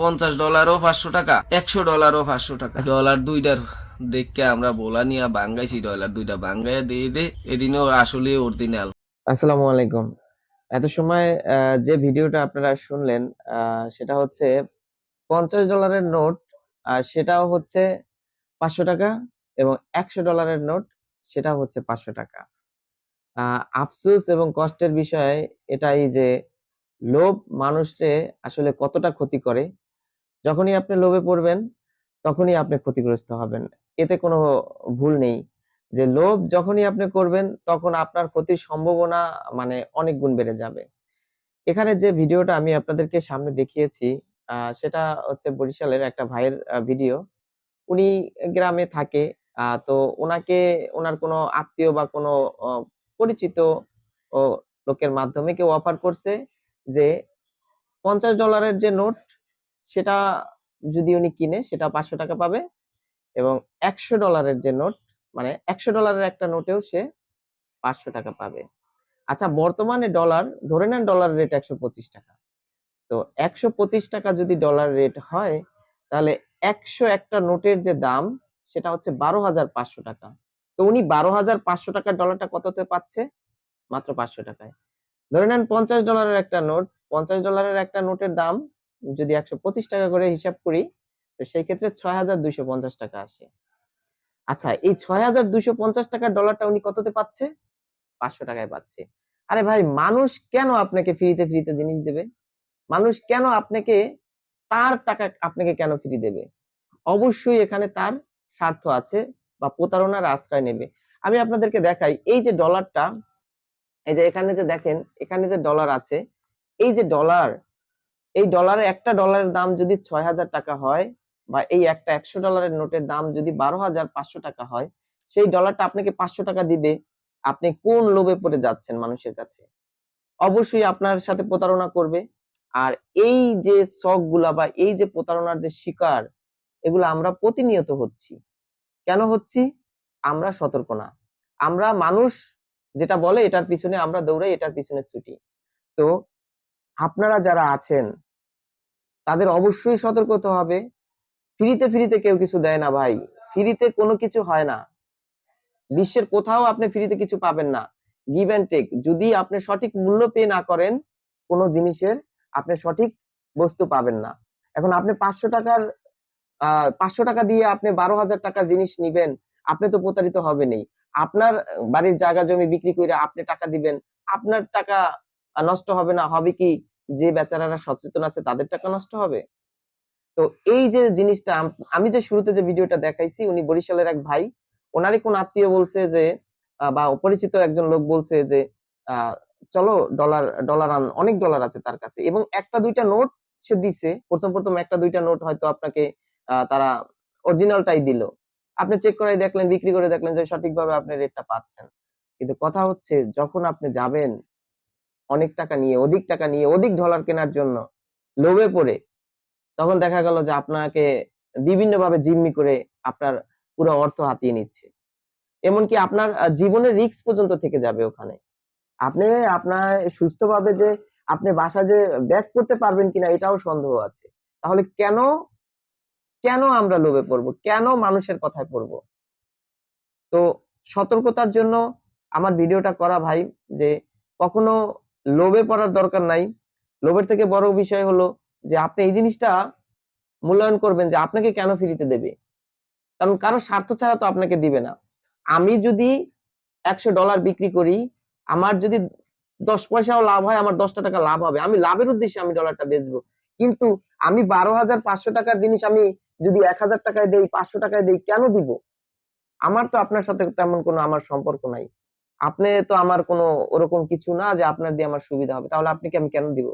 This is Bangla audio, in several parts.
পঞ্চাশ ডলারও পাঁচশো টাকা, একশো ডলারও পাঁচশো টাকা। ডলার দুইটার দেখে আমরা বলা নিয়ে বাঙ্গাইছি ডলার দুইটা বাঙ্গাইয়া দিয়ে দে, এদিনও আসলে অরিজিনাল আসসালামু আলাইকুম। এত সময় যে ভিডিওটা আপনারা শুনলেন সেটা হচ্ছে পঞ্চাশ ডলারের নোট আর সেটাও হচ্ছে পাঁচশো টাকা এবং একশো ডলারের নোট সেটা হচ্ছে পাঁচশো টাকা। আফসোস এবং কষ্টের বিষয় এটাই যে লোভ মানুষকে আসলে কতটা ক্ষতি করে যখনই আপনি লোভে পড়বেন, তখনই আপনি ক্ষতিগ্রস্ত হবেন। এতে কোনো ভুল নেই। যে লোভ যখনই আপনি করবেন, তখন আপনার ক্ষতির সম্ভাবনা মানে অনেক গুণ বেড়ে যাবে। এখানে যে ভিডিওটা আমি আপনাদেরকে সামনে দেখিয়েছি সেটা হচ্ছে বরিশালের একটা ভাইয়ের ভিডিও। উনি গ্রামে থাকে তো ওনাকে, ওনার কোনো আত্মীয় বা কোনো পরিচিত লোকের মাধ্যমে কেউ অফার করছে যে পঞ্চাশ ডলারের যে নোট সেটা যদি উনি কিনে, সেটা পাঁচশো টাকা পাবে এবং একশো ডলারের যে নোট মানে একশো ডলারের একটা নোটেও সে পাঁচশো টাকা পাবে। আচ্ছা বর্তমানে ডলার, ধরে নেন ডলার রেট একশো পঁচিশ টাকা। তো একশো পঁচিশ টাকা যদি ডলার রেট হয়, তাহলে একশো একটা নোটের যে দাম, সেটা হচ্ছে বারো হাজার পাঁচশো টাকা। তো উনি বারো হাজার পাঁচশো টাকার ডলারটা কততে পাচ্ছে? মাত্র পাঁচশো টাকায়। ধরে নেন পঞ্চাশ ডলারের একটা নোট, পঞ্চাশ ডলারের একটা নোটের দাম যদি একশো পঁচিশ টাকা করে হিসাব করি, তো সেই ক্ষেত্রে ছয় হাজার দুইশো পঞ্চাশ টাকা আসে। আচ্ছা এই ছয় টাকার ডলারটা উনি কততে পাচ্ছে? পাঁচশো টাকায় পাচ্ছে। আরে ভাই, মানুষ কেন আপনাকে ফ্রিতে ফ্রিতে জিনিস দেবে? মানুষ কেন আপনাকে, তার টাকা আপনাকে কেন ফ্রি দেবে? অবশ্যই এখানে তার স্বার্থ আছে বা প্রতারণার আশ্রয় নেবে। আমি আপনাদেরকে দেখাই, এই যে ডলারটা এই যে এখানে যে দেখেন, এখানে যে ডলার আছে, এই যে ডলার এই ডলারে একটা ডলারের দাম যদি ছয় হাজার টাকা হয় বা এই একটা একশো ডলারের নোটের দাম যদি বারো হাজার পাঁচশো টাকা হয়, সেই ডলারটা আপনাকে পাঁচশো টাকা দিবে। আপনি কোন লোভে পড়ে যাচ্ছেন মানুষের কাছে? অবশ্যই আপনার সাথে প্রতারণা করবে। আর এই যে শখগুলা বা এই যে প্রতারণার যে শিকার, এগুলো আমরা প্রতিনিয়ত হচ্ছি। কেন হচ্ছি? আমরা সতর্ক না। আমরা মানুষ যেটা বলে, এটার পিছনে আমরা দৌড়াই, এটার পিছনে ছুটি। তো আপনারা যারা আছেন তাদের অবশ্যই সতর্ক হতে হবে। ফ্রিতে ফ্রিতে কেউ কিছু দেয় না ভাই। ফ্রিতে কোনো কিছু হয় না। বিশ্বের কোথাও আপনি ফ্রিতে কিছু পাবেন না। গিভ অ্যান্ড টেক যদি আপনি সঠিক মূল্য পে না করেন কোনো জিনিসের, আপনি সঠিক বস্তু পাবেন না। এখন আপনি পাঁচশো টাকার পাঁচশো টাকা দিয়ে আপনি বারো হাজার টাকার জিনিস নিবেন, আপনি তো প্রতারিত হবেনই। আপনার বাড়ির জায়গা জমি বিক্রি করে আপনি টাকা দিবেন। আপনার টাকা নষ্ট হবে না, হবে কি? যে বেচারারা সচেতন আছে, তাদের টাকা নষ্ট হবে? তো এই যে জিনিসটা, আমি যে শুরুতে যে ভিডিওটা দেখাইছি, উনি বরিশালের এক ভাই, ওনারই কোন আত্মীয় বলছে যে বা অপরিচিত একজন লোক বলছে যে চলো ডলার ডলার আন, অনেক ডলার আছে তার কাছে। এবং একটা দুইটা নোট সে দিছে, প্রথম প্রথম একটা দুইটা নোট হয়তো আপনাকে তারা অরিজিনালটাই দিল। আপনি চেক করাই দেখলেন, বিক্রি করে দেখলেন যে সঠিকভাবে আপনি রেটটা পাচ্ছেন। কিন্তু কথা হচ্ছে, যখন আপনি যাবেন অনেক টাকা নিয়ে, অধিক টাকা নিয়ে, অধিক ডলার কেনার জন্য লোভে পড়ে, তখন দেখা গেল যে আপনাকে বিভিন্নভাবে জিম্মি করে আপনার পুরো অর্থ হাতিয়ে নিচ্ছে। এমনকি আপনার জীবনের রিস্ক পর্যন্ত থেকে যাবে ওখানে। আপনি আপনার সুস্থভাবে যে আপনি বাসা যে ব্যাক করতে পারবেন কিনা এটাও সন্দেহ আছে। তাহলে কেন কেন আমরা লোভে পড়ব? কেন মানুষের কথায় পড়ব? তো সতর্কতার জন্য আমার ভিডিওটা করা ভাই যে কখনো লোভে পড়ার দরকার নাই। লোভের থেকে বড় বিষয় হলো যে আপনি এই জিনিসটা মূল্যায়ন করবেন যে আপনাকে কেন ফ্রিতে দেবে। কারণ কারও স্বার্থ ছাড়া তো আপনাকে দিবে না। আমি যদি একশো ডলার বিক্রি করি, আমার যদি দশ পয়সাও লাভ হয়, আমার দশটা টাকা লাভ হবে। আমি লাভের উদ্দেশ্যে আমি ডলারটা বেচবো। কিন্তু আমি বারো হাজার পাঁচশো টাকার জিনিস আমি যদি এক হাজার টাকায় দেই, পাঁচশো টাকায় দেই, কেন দিব? আমার তো আপনার সাথে তেমন কোনো আমার সম্পর্ক নাই। আপনি তো আমার কোনো ওরকম কিছু না যে আপনার দিয়ে আমার সুবিধা হবে। তাহলে আপনি আমি কেন দিব?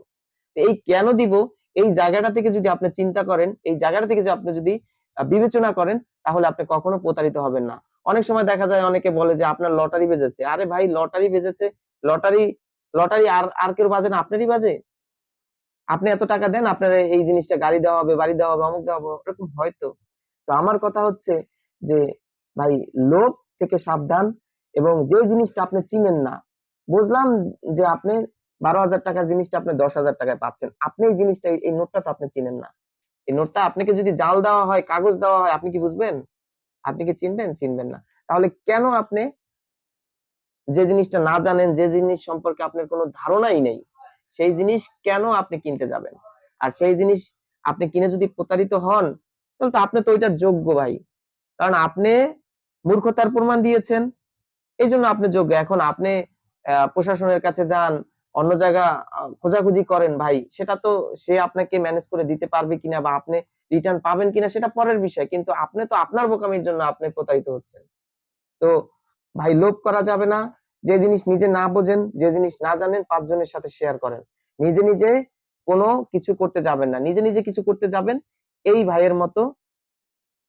এই কেন দিব? এই জায়গাটা থেকে যদি আপনি চিন্তা করেন, এই জায়গাটা থেকে যদি আপনি যদি বিবেচনা করেন, তাহলে আপনি কখনো প্রতারিত হবেন না। অনেক সময় দেখা যায় অনেকে বলে যে আপনার লটারি বেজেছে। আরে ভাই, লটারি বেজেছে, লটারি লটারি আর আর কেউ বাজে না, আপনারই বাজে। আপনি এত টাকা দেন, আপনার এই জিনিসটা গাড়ি দেওয়া হবে, বাড়ি দেওয়া হবে, অমুক দেওয়া হবে এরকম হয়তো। তো আমার কথা হচ্ছে যে, ভাই, লোভ থেকে সাবধান এবং যে জিনিসটা আপনি চিনেন না, বুঝলাম যে আপনি বারো হাজার টাকার জিনিসটা আপনি দশ হাজার টাকায় পাচ্ছেন। আপনি এই জিনিসটা, এই নোটটা তো আপনি চিনেন না। এই নোটটা আপনাকে যদি জাল দেওয়া হয়, কাগজ দেওয়া হয়, আপনি কি বুঝবেন? আপনি কি চিনবেন? চিনবেন না। তাহলে কেন আপনি যে জিনিসটা না জানেন, যে জিনিস সম্পর্কে আপনার কোনো ধারণাই নেই, সেই জিনিস কেন আপনি কিনতে যাবেন? আর সেই জিনিস আপনি কিনে যদি প্রতারিত হন, তাহলে তো আপনি তো ওইটার যোগ্য ভাই। কারণ আপনি মূর্খতার প্রমাণ দিয়েছেন। এই জন্য আপনি যোগ্য। এখন আপনি প্রশাসনের কাছে যান, অন্য জায়গা খোঁজাখুঁজি করেন ভাই, সেটা তো সে আপনাকে ম্যানেজ করে দিতে পারবে কিনা বা আপনি রিটার্ন পাবেন কিনা সেটা পরের বিষয়। কিন্তু আপনি তো আপনার বোকামির জন্য আপনি প্রতারিত হচ্ছেন। তো ভাই, লোভ করা যাবে না। যে জিনিস নিজে না বোঝেন, যে জিনিস না জানেন, পাঁচজনের সাথে শেয়ার করেন। নিজে নিজে কোনো কিছু করতে যাবেন না। নিজে নিজে কিছু করতে যাবেন, এই ভাইয়ের মতো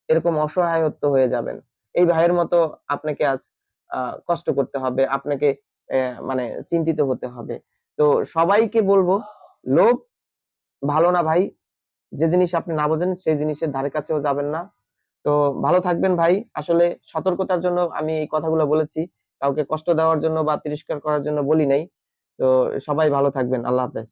এরকম অসহায়ত্ব হয়ে যাবেন। এই ভাইয়ের মতো আপনাকে আজ কষ্ট করতে হবে, আপনাকে মানে চিন্তিত হতে হবে। তো সবাইকে বলব, লোভ ভালো না ভাই। যে জিনিস আপনি না বোঝেন, সেই জিনিসের ধারে কাছেও যাবেন না। তো ভালো থাকবেন ভাই। আসলে সতর্কতার জন্য আমি এই কথাগুলো বলেছি। কাউকে কষ্ট দেওয়ার জন্য বা তিরস্কার করার জন্য বলি নাই। তো সবাই ভালো থাকবেন। আল্লাহ হাফেজ।